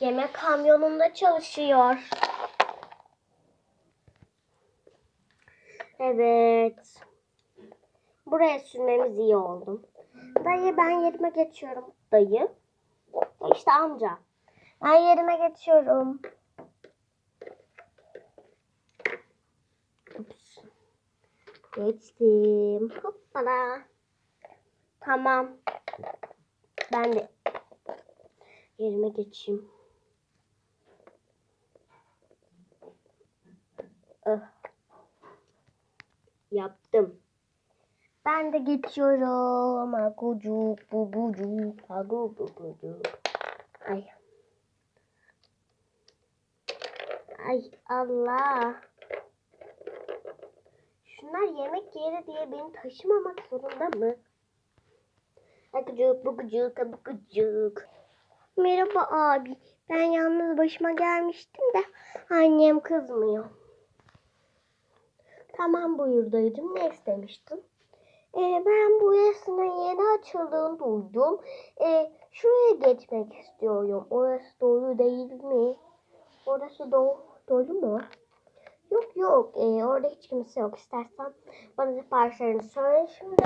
Yemek kamyonunda çalışıyor. Evet. Buraya sürmemiz iyi oldu. Dayı ben yerime geçiyorum. Dayı. İşte amca. Ben yerime geçiyorum. Ups. Geçtim. Hoppala. Tamam. Ben de yerime geçeyim. Ah. Yaptım. Ben de geçiyorum. Agucuk bubucuk. Agu bubucuk. Ay. Ay Allah. Şunlar yemek yeri diye beni taşımamak zorunda mı? Agucuk bubucuk abucuk. Merhaba abi. Ben yalnız başıma gelmiştim de annem kızmıyor. Tamam buyur dayıcım ne istemiştin? Ee, ben bu restoranın yeni açıldığını duydum. Ee, şuraya geçmek istiyorum. Orası dolu değil mi? Orası do dolu mu? Yok yok. Ee, orada hiç kimse yok. İstersen bana siparişlerini söyle şimdi.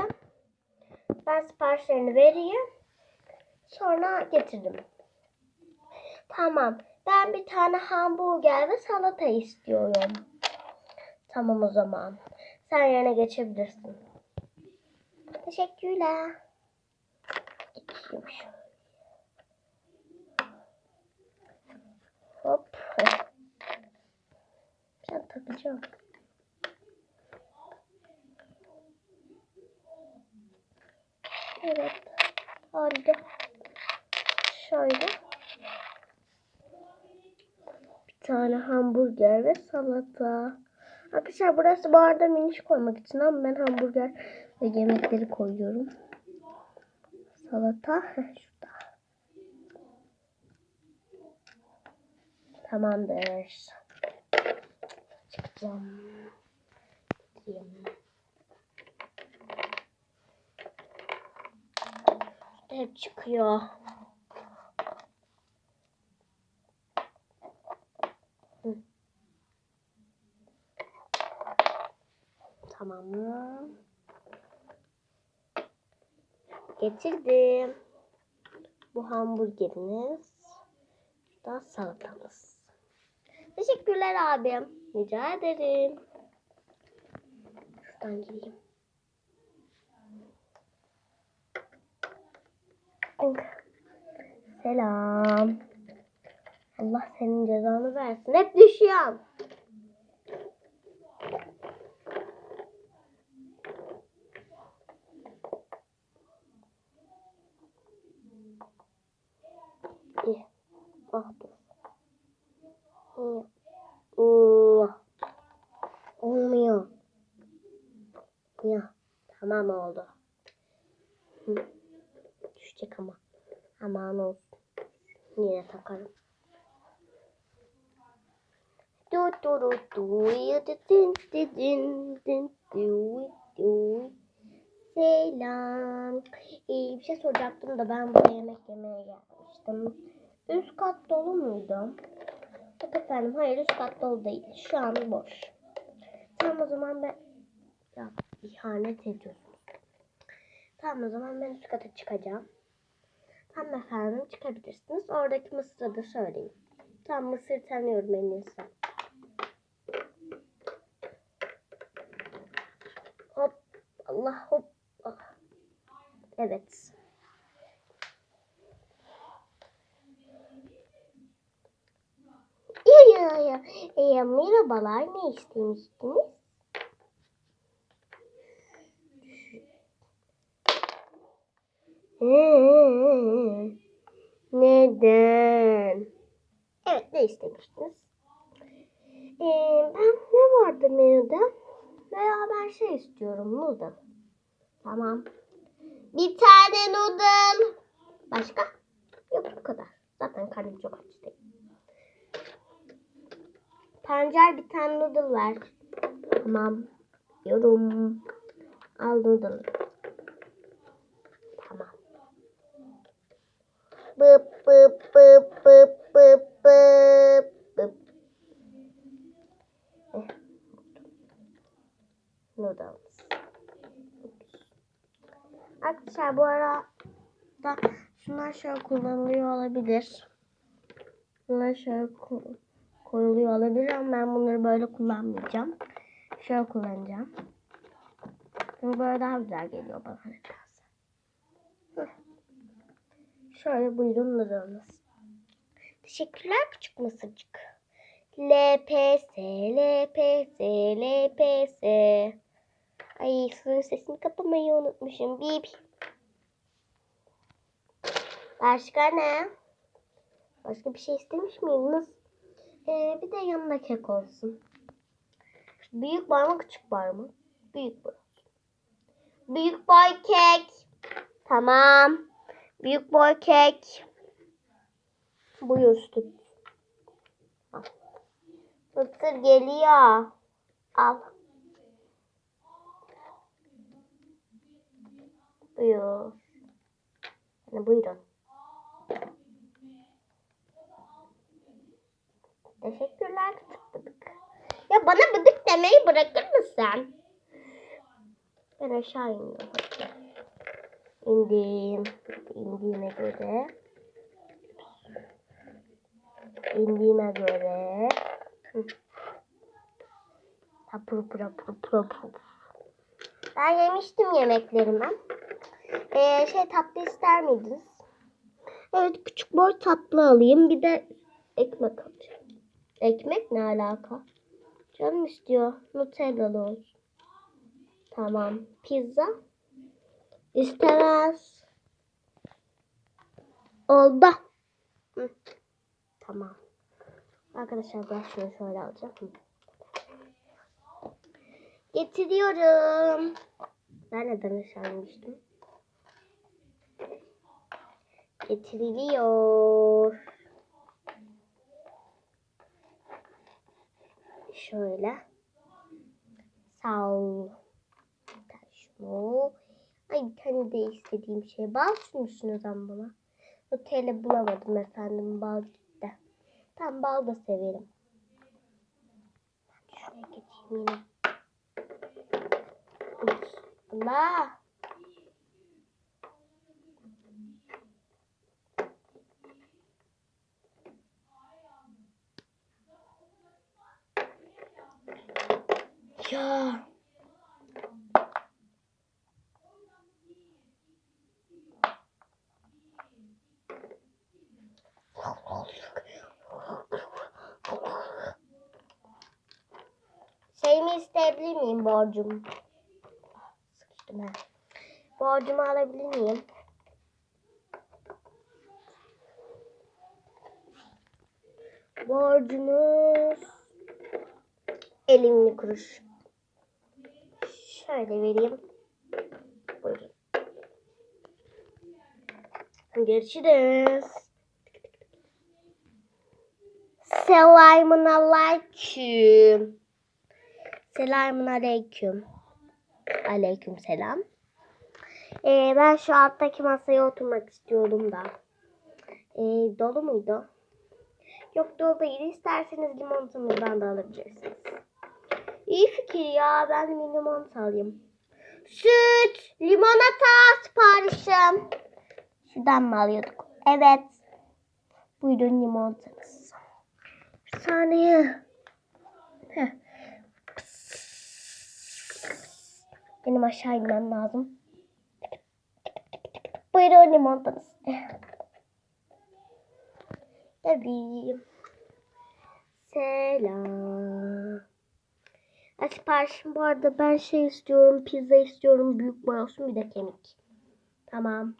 Ben siparişlerini vereyim. Sonra getiririm. Tamam. Ben bir tane hamburger ve salata istiyorum. Tamam o zaman. Sen yerine geçebilirsin. Teşekkürler. Geçeyim. Hop. Ben takacağım. Evet. Harika. Şöyle. Bir tane hamburger ve salata. Arkadaşlar burası bu arada miniş koymak için ama ben hamburger ve yemekleri koyuyorum. Salata şurada. Tamamdır. Çıkacağım. Gideyim. Hep çıkıyor. Hı. Tamam mı? Getirdim. Bu hamburgeriniz. Bu da salatamız. Teşekkürler abim. Rica ederim. Şuradan gireyim. Selam. Allah senin cezanı versin. Hep düşüyorum. İyi. Ah dur. İyi. Olmuyor. Ya. Tamam oldu. Hı. Düşecek ama. Aman olsun. Yine takarım. Du du du du ya din din din din du du. Selam. Ee, bir şey soracaktım da ben buraya yemek yemeye gelmiştim. Üst kat dolu muydu? Yok efendim hayır üst kat dolu değil. Şu an boş. Tamam o zaman ben... Ya ihanet ediyorsunuz. Tamam o zaman ben üst kata çıkacağım. Tamam efendim çıkabilirsiniz. Oradaki mısırı da söyleyeyim. Tamam mısır tanıyorum en iyisi. Hop Allah hop. Ah. Evet. Ya. E, merhabalar ne istemiştiniz? Neden? Evet ne istemiştiniz? Ee, ben ne vardı menüde? Veya ben şey istiyorum noodle. Tamam. Bir tane noodle. Başka? Yok bu kadar. Zaten karnım çok aç. Pancar bir tane noodle ver. Tamam. Yorum. Al noodle. Tamam. Bıp bıp bıp bıp bıp bıp bıp. Eh, noodle. Arkadaşlar bu arada şunlar şöyle kullanılıyor olabilir. Bunlar şöyle kullanılıyor koyuluyor olabilir ama ben bunları böyle kullanmayacağım. Şöyle kullanacağım. Bu böyle daha güzel geliyor bana. Hıh. Şöyle buyurun numaranız. Teşekkürler küçük mısırcık. LPS, LPS, LPS. Ay suyun sesini kapamayı unutmuşum. Bip. Başka ne? Başka bir şey istemiş miydiniz? Ee, bir de yanına kek olsun. Büyük var mı küçük var mı? Büyük boy. Büyük boy kek. Tamam. Büyük boy kek. Buyur süt. Mısır geliyor. Al. Buyur. Yani buyurun. Teşekkürler küçük bıdık. Ya bana bıdık demeyi bırakır mısın? Ben aşağı iniyorum. İndim. İndiğime göre. İndiğime göre. Pır pır pır pır pır. Ben yemiştim yemeklerimi. Ee, şey tatlı ister miydiniz? Evet küçük boy tatlı alayım. Bir de ekmek alacağım. Ekmek ne alaka? Canım istiyor. Nutellalı olsun. Tamam. Pizza? İstemez. Oldu. Hı. Tamam. Arkadaşlar ben şunu şöyle alacağım. Getiriyorum. Ben neden aşağı inmiştim? Getiriliyor. Şöyle. Ben şunu. Ay bir de istediğim şey. Bal sunmuşsunuz ama bana. Nutella bulamadım efendim. Bal gitti. Tam bal da severim. Ben şuraya geçeyim yine. Allah. Ya. Şeyimi isteyebilir miyim borcum? Sıkıştım ha. Borcumu alabilir miyim? Borcumuz 50 kuruş. Şöyle vereyim. Buyurun. Görüşürüz. Selamun aleyküm. Selamun aleyküm. Aleyküm selam. Ee, ben şu alttaki masaya oturmak istiyordum da. Ee, dolu muydu? Yok dolu değil. İsterseniz limonatamızdan da alabilirsiniz. İyi fikir ya. Ben bir limonata alayım. Süt, limonata siparişim. Şuradan mı alıyorduk? Evet. Buyurun limonatanız. Bir saniye. Heh. Benim aşağı inmem lazım. Buyurun limonatanız. Tabii. Selam. Ha, siparişim bu arada ben şey istiyorum. Pizza istiyorum. Büyük boy olsun bir de kemik. Tamam.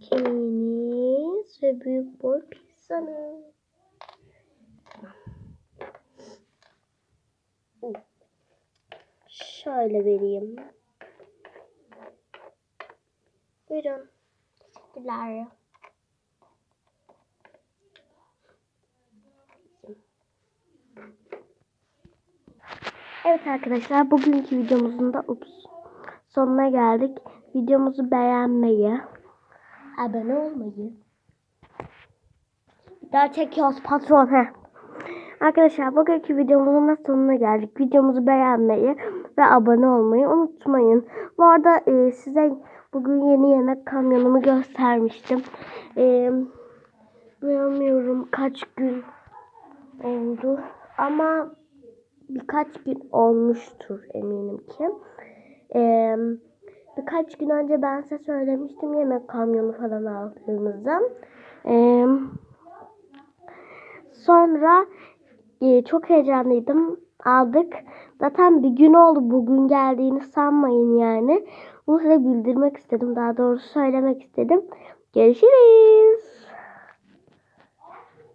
Kemiğiniz ve büyük boy pizzanız. Şöyle vereyim. Buyurun. Teşekkürler. Evet arkadaşlar bugünkü videomuzun da ups, sonuna geldik. Videomuzu beğenmeyi, abone olmayı, Daha çekiyoruz patron. Heh. Arkadaşlar bugünkü videomuzun da sonuna geldik. Videomuzu beğenmeyi ve abone olmayı unutmayın. Bu arada e, size bugün yeni yemek kamyonumu göstermiştim. E, bilmiyorum kaç gün oldu ama birkaç gün olmuştur eminim ki. E, birkaç gün önce ben size söylemiştim yemek kamyonu falan aldığımızı. E, sonra ee, çok heyecanlıydım. Aldık. Zaten bir gün oldu bugün geldiğini sanmayın yani. Bunu size bildirmek istedim. Daha doğrusu söylemek istedim. Görüşürüz.